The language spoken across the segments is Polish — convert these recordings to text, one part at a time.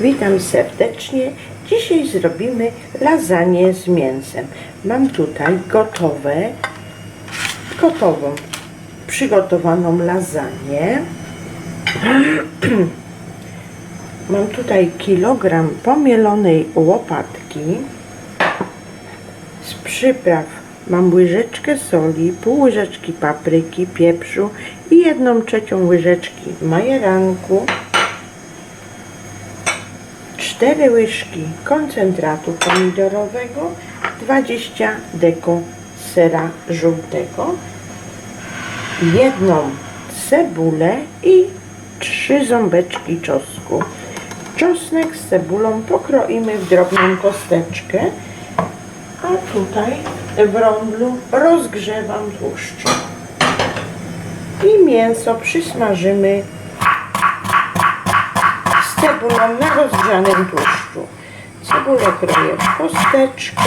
Witam serdecznie. Dzisiaj zrobimy lasagne z mięsem. Mam tutaj gotowe, gotową, przygotowaną lasagne. Mam tutaj kilogram pomielonej łopatki. Z przypraw mam łyżeczkę soli, pół łyżeczki papryki, pieprzu i jedną trzecią łyżeczki majeranku. 4 łyżki koncentratu pomidorowego, 20 deko sera żółtego, jedną cebulę i 3 ząbeczki czosnku. Czosnek z cebulą pokroimy w drobną kosteczkę, a tutaj w rondlu rozgrzewam tłuszcz. I mięso przysmażymy z cebulą na rozgrzanym tłuszczu. Cebulę kroję w kosteczkę.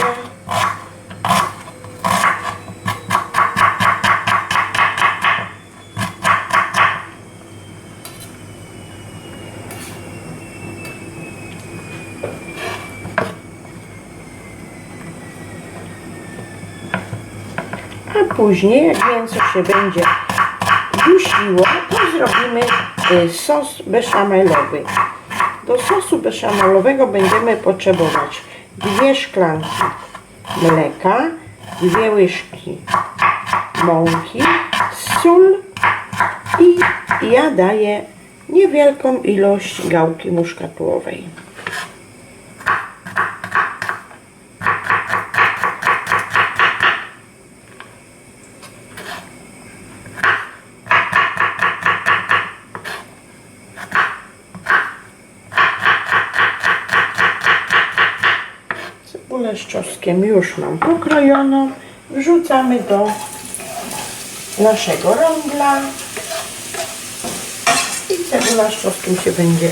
A później, jak mięso się będzie dusiło, to zrobimy y, sos beszamelowy. Do sosu beszamelowego będziemy potrzebować dwie szklanki mleka, dwie łyżki mąki, sól i ja daję niewielką ilość gałki muszkatułowej. Cebulę już mam pokrojoną. Wrzucamy do naszego rondla. I cebula z czosnkiem się będzie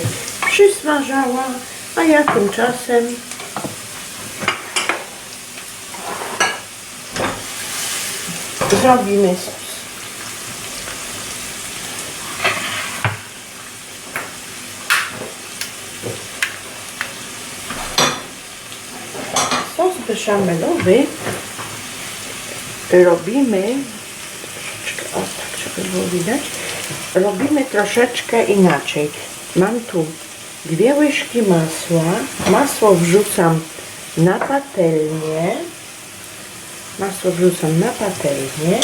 przysmażała, a ja tymczasem zrobimy sos. Sos beszamelowy robimy troszeczkę, o tak, żeby było widać, robimy troszeczkę inaczej. Mam tu dwie łyżki masła, masło wrzucam na patelnię, masło wrzucam na patelnię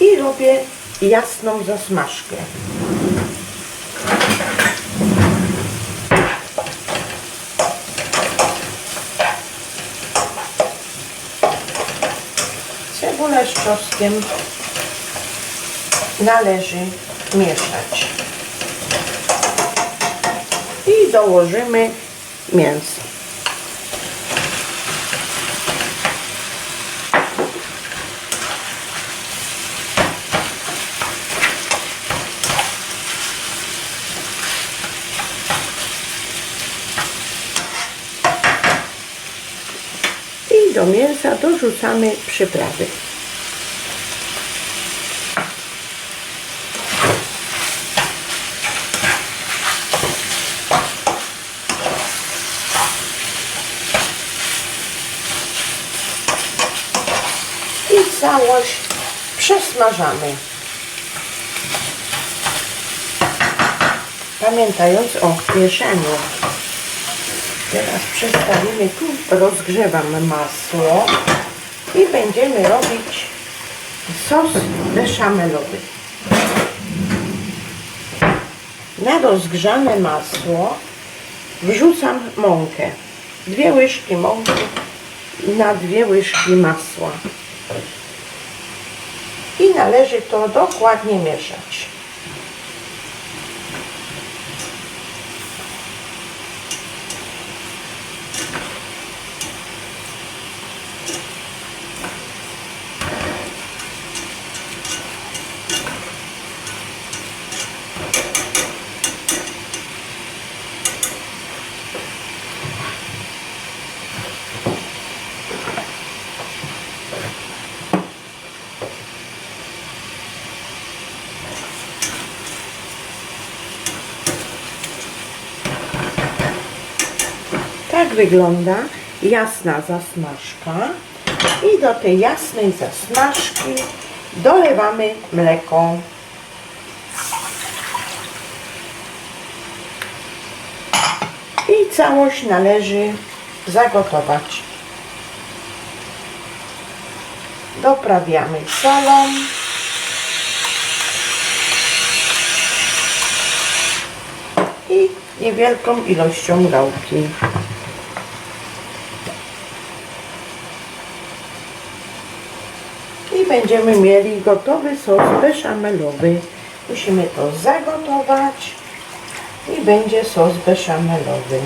i robię jasną zasmażkę. Cebulę z czosnkiem należy mieszać. I dołożymy mięso. Do mięsa dorzucamy przyprawy. I całość przesmażamy. Pamiętając o mieszaniu. Teraz przestawimy tu, rozgrzewam masło i będziemy robić sos beszamelowy. Na rozgrzane masło wrzucam mąkę. Dwie łyżki mąki na dwie łyżki masła. I należy to dokładnie mieszać. Tak wygląda jasna zasmażka. I do tej jasnej zasmażki dolewamy mleko. I całość należy zagotować. Doprawiamy solą. I niewielką ilością gałki. Będziemy mieli gotowy sos beszamelowy. Musimy to zagotować i będzie sos beszamelowy.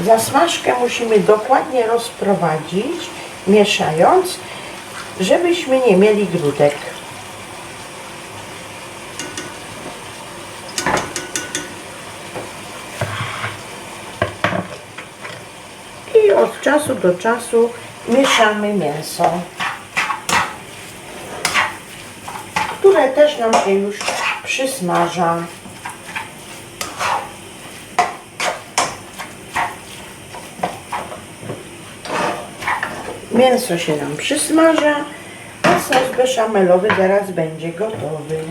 Zasmażkę musimy dokładnie rozprowadzić, mieszając, żebyśmy nie mieli grudek. I od czasu do czasu mieszamy mięso, które też nam się już przysmaża. Mięso się nam przysmaża, a sos beszamelowy zaraz będzie gotowy.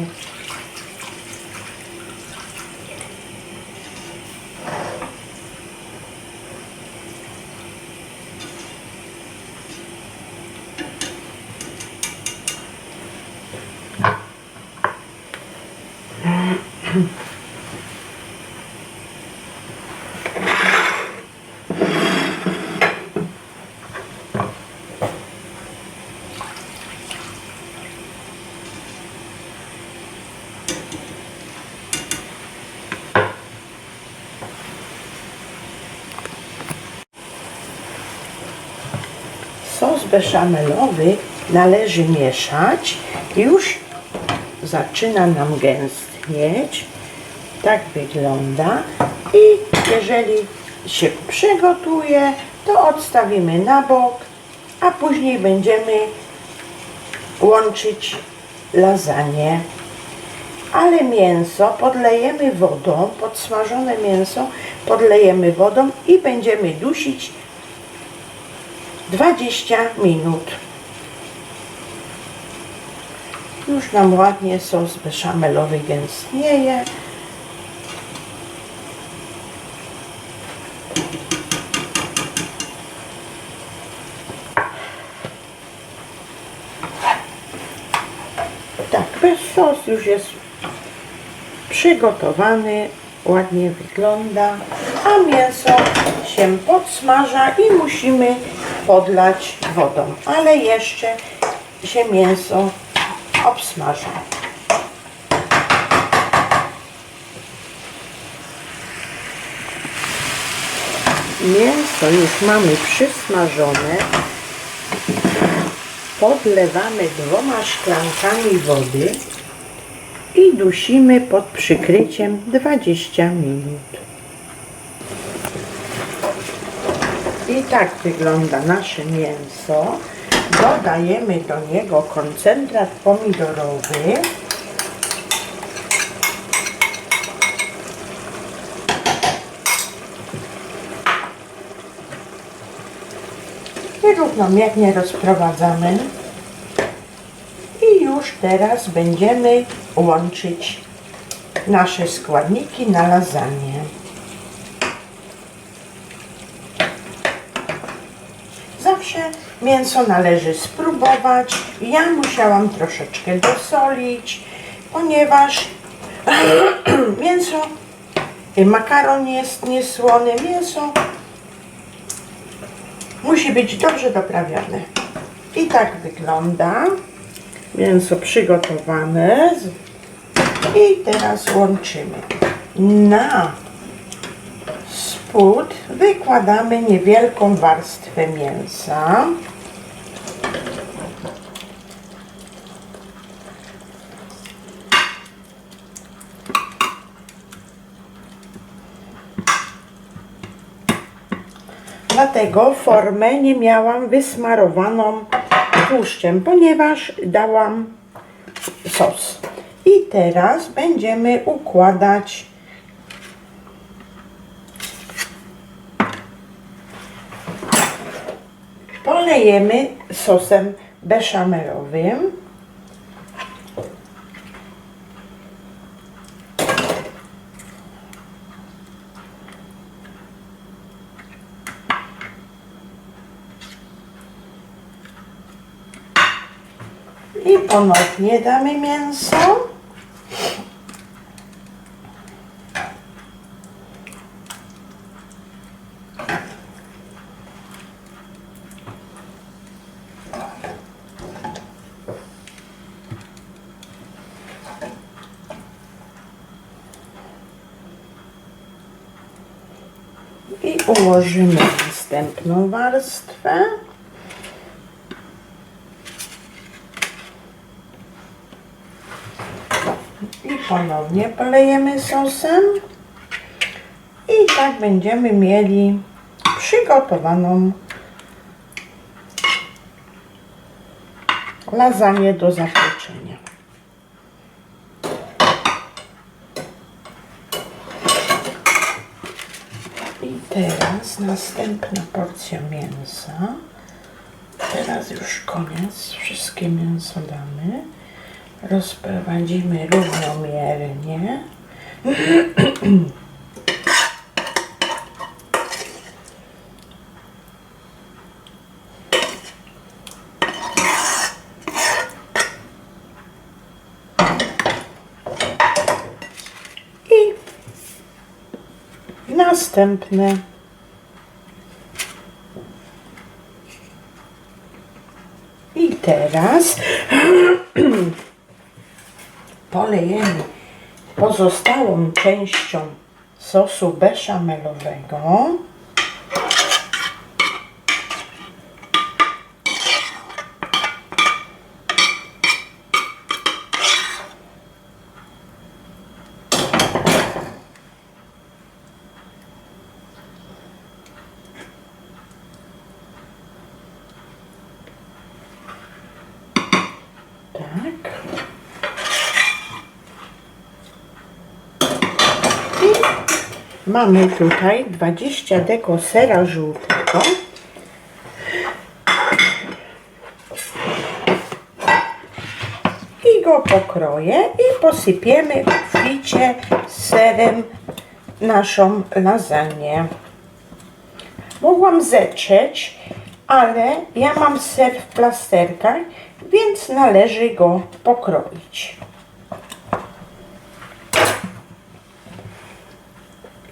Sos beszamelowy należy mieszać. Już zaczyna nam gęstnieć. Tak wygląda. I jeżeli się przygotuje, to odstawimy na bok, a później będziemy łączyć lasagne. Ale mięso podlejemy wodą, podsmażone mięso podlejemy wodą i będziemy dusić 20 minut. Już nam ładnie sos beszamelowy gęstnieje. Tak, bez sos już jest przygotowany, ładnie wygląda, a mięso się podsmaża i musimy podlać wodą, ale jeszcze się mięso obsmaża. Mięso już mamy przysmażone. Podlewamy dwoma szklankami wody i dusimy pod przykryciem 20 minut. I tak wygląda nasze mięso. Dodajemy do niego koncentrat pomidorowy. I równomiernie rozprowadzamy. I już teraz będziemy łączyć nasze składniki na lasagne. Mięso należy spróbować. Ja musiałam troszeczkę dosolić, ponieważ mięso, y, makaron jest niesłony, mięso musi być dobrze doprawione. I tak wygląda mięso przygotowane. I teraz łączymy. Na spód wykładamy niewielką warstwę mięsa. Dlatego formę nie miałam wysmarowaną tłuszczem, ponieważ dałam sos. I teraz będziemy układać polejemy sosem beszamelowym. I ponownie damy mięso. I ułożymy następną warstwę. I ponownie polejemy sosem. I tak będziemy mieli przygotowaną lasagne do zapieczenia. I teraz następna porcja mięsa. Teraz już koniec. Wszystkie mięso damy. Rozprowadzimy równomiernie. I następne I teraz polejemy pozostałą częścią sosu beszamelowego. Tak. I mamy tutaj 20 deko sera żółtego. I go pokroję i posypiemy obficie serem naszą lasagne. Mogłam zetrzeć, ale ja mam ser w plasterkach, więc należy go pokroić.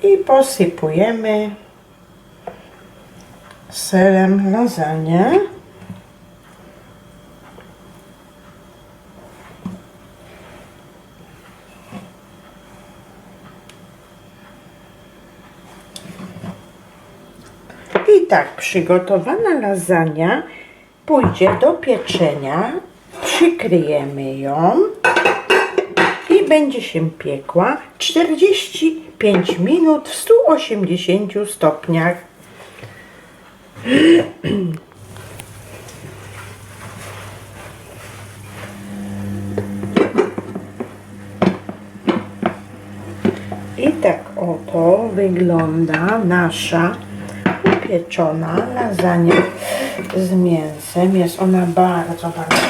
I posypujemy serem lasagne. I tak przygotowana lasagna pójdzie do pieczenia. Przykryjemy ją i będzie się piekła 45 minut w 180 stopniach. I tak oto wygląda nasza upieczona lasagna z mięsem. Jest ona bardzo, bardzo,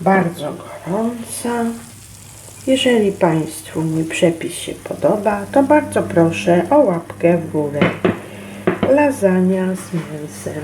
bardzo gorąca. Jeżeli Państwu mój przepis się podoba, to bardzo proszę o łapkę w górę. Lasagna z mięsem.